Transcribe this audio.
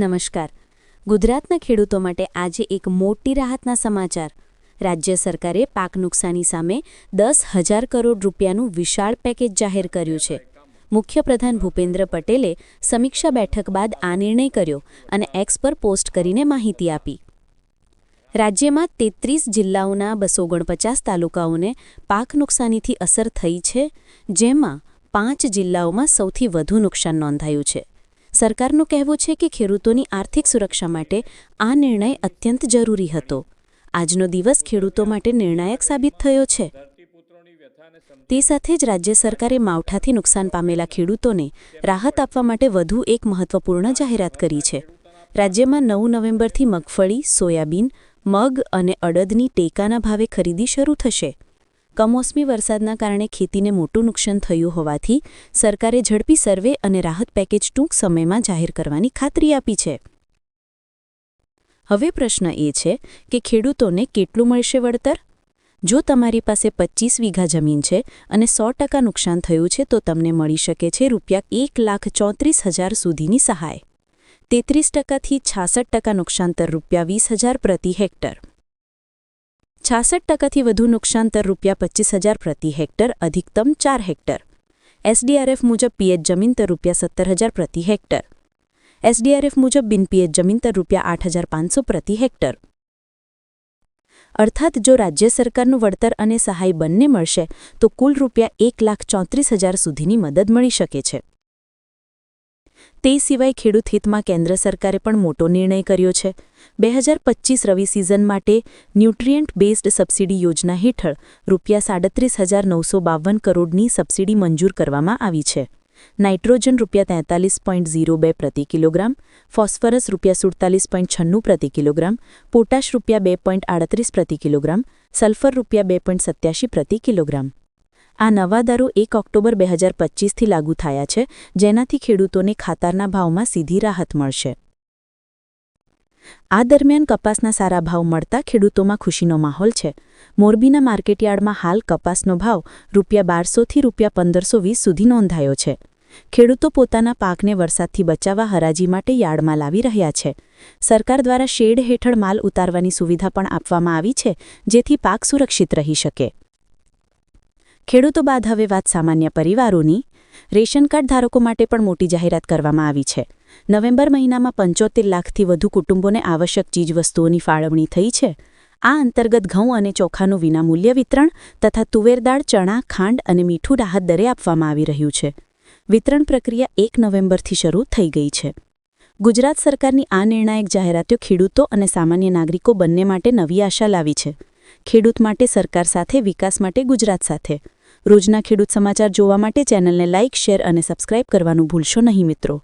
નમસ્કાર. ગુજરાતના ખેડૂતો માટે આજે એક મોટી રાહતના સમાચાર. રાજ્ય સરકારે પાક નુકસાની સામે દસ હજાર કરોડ રૂપિયાનું વિશાળ પેકેજ જાહેર કર્યું છે. મુખ્યપ્રધાન ભૂપેન્દ્ર પટેલે સમીક્ષા બેઠક બાદ આ નિર્ણય કર્યો અને એક્સ પર પોસ્ટ કરીને માહિતી આપી. રાજ્યમાં તેત્રીસ જિલ્લાઓના બસો ઓગણપચાસ તાલુકાઓને પાક નુકસાનીથી અસર થઈ છે, જેમાં પાંચ જિલ્લાઓમાં સૌથી વધુ નુકસાન નોંધાયું છે. સરકારનું કહેવું છે કે ખેડૂતોની આર્થિક સુરક્ષા માટે આ નિર્ણય અત્યંત જરૂરી હતો. આજનો દિવસ ખેડૂતો માટે નિર્ણાયક સાબિત થયો છે. તે સાથે જ રાજ્ય સરકારે માવઠાથી નુકસાન પામેલા ખેડૂતોને રાહત આપવા માટે વધુ એક મહત્વપૂર્ણ જાહેરાત કરી છે. રાજ્યમાં નવ નવેમ્બરથી મગફળી, સોયાબીન, મગ અને અડદની ટેકાના ભાવે ખરીદી શરૂ થશે. કમોસમી વરસાદના કારણે ખેતીને મોટું નુકસાન થયું હોવાથી સરકારે ઝડપી સર્વે અને રાહત પેકેજ ટૂંક સમયમાં જાહેર કરવાની ખાતરી આપી છે. હવે પ્રશ્ન એ છે કે ખેડૂતોને કેટલું મળશે વળતર? જો તમારી પાસે પચીસ વીઘા જમીન છે અને સો ટકા નુકસાન થયું છે તો તમને મળી શકે છે રૂપિયા એક લાખ ચોત્રીસ હજાર સુધીની સહાય. તેત્રીસ ટકાથી છાસઠ ટકા નુકસાનતર રૂપિયા વીસ હજાર પ્રતિ હેક્ટર. છાસઠ ટકાથી વધુ નુકસાનતર રૂપિયા પચીસ હજાર પ્રતિ હેક્ટર, અધિકતમ ચાર હેક્ટર. એસડીઆરએફ મુજબ પીએચ જમીન તર રૂપિયા સત્તર હજાર પ્રતિ હેક્ટર. એસડીઆરએફ મુજબ બિનપીએચ જમીન તર રૂપિયા આઠ હજાર પાંચસો પ્રતિ હેક્ટર. અર્થાત જો રાજ્ય સરકારનું વળતર અને સહાય બંને મળશે, તો કુલ રૂપિયા એક લાખ ચોત્રીસ હજાર સુધીની મદદ મળી શકે છે. તે સિવાય ખેડૂત હિતમાં કેન્દ્ર સરકારે પણ મોટો નિર્ણય કર્યો છે. બે હજાર પચીસ રવિ સિઝન માટે ન્યુટ્રિયન્ટ બેઝડ સબસિડી યોજના હેઠળ રૂપિયા સાડત્રીસ હજાર નવસો બાવન કરોડની સબસિડી મંજૂર કરવામાં આવી છે. નાઇટ્રોજન રૂપિયા તેતાલીસ પોઈન્ટ ઝીરો બે પ્રતિ કિલોગ્રામ, ફોસ્ફરસ રૂપિયા સુડતાલીસ પોઈન્ટ છન્નું પ્રતિ કિલોગ્રામ, પોટાશ રૂપિયા બે પોઈન્ટ આડત્રીસ પ્રતિ કિલોગ્રામ, સલ્ફર રૂપિયા બે પોઈન્ટ સત્યાસી પ્રતિ કિલોગ્રામ. આ નવા દરો એક ઓક્ટોબર બે હજાર પચીસથી લાગુ થયા છે, જેનાથી ખેડૂતોને ખાતરના ભાવમાં સીધી રાહત મળશે. આ દરમિયાન કપાસના સારા ભાવ મળતા ખેડૂતોમાં ખુશીનો માહોલ છે. મોરબીના માર્કેટયાર્ડમાં હાલ કપાસનો ભાવ રૂપિયા બારસોથી રૂપિયા પંદરસો વીસ સુધી નોંધાયો છે. ખેડૂતો પોતાના પાકને વરસાદથી બચાવવા હરાજી માટે યાર્ડમાં લાવી રહ્યા છે. સરકાર દ્વારા શેડ હેઠળ માલ ઉતારવાની સુવિધા પણ આપવામાં આવી છે, જેથી પાક સુરક્ષિત રહી શકે. ખેડૂતો બાદ હવે વાત સામાન્ય પરિવારોની. રેશન કાર્ડ ધારકો માટે પણ મોટી જાહેરાત કરવામાં આવી છે. નવેમ્બર મહિનામાં પંચોતેર લાખથી વધુ કુટુંબોને આવશ્યક ચીજવસ્તુઓની ફાળવણી થઈ છે. આ અંતર્ગત ઘઉં અને ચોખાનું વિનામૂલ્ય વિતરણ તથા તુવેરદાળ ચણા, ખાંડ અને મીઠું રાહત દરે આપવામાં આવી રહ્યું છે. વિતરણ પ્રક્રિયા એક નવેમ્બરથી શરૂ થઈ ગઈ છે. ગુજરાત સરકારની આ નિર્ણાયક જાહેરાતો ખેડૂતો અને સામાન્ય નાગરિકો બંને માટે નવી આશા લાવી છે. ખેડૂત માટે સરકાર સાથે, વિકાસ માટે ગુજરાત સાથે. રોજના ખેડૂત સમાચાર જોવા માટે ચેનલને લાઇક શેર અને સબસ્ક્રાઇબ કરવાનું ભૂલશો નહીં મિત્રો.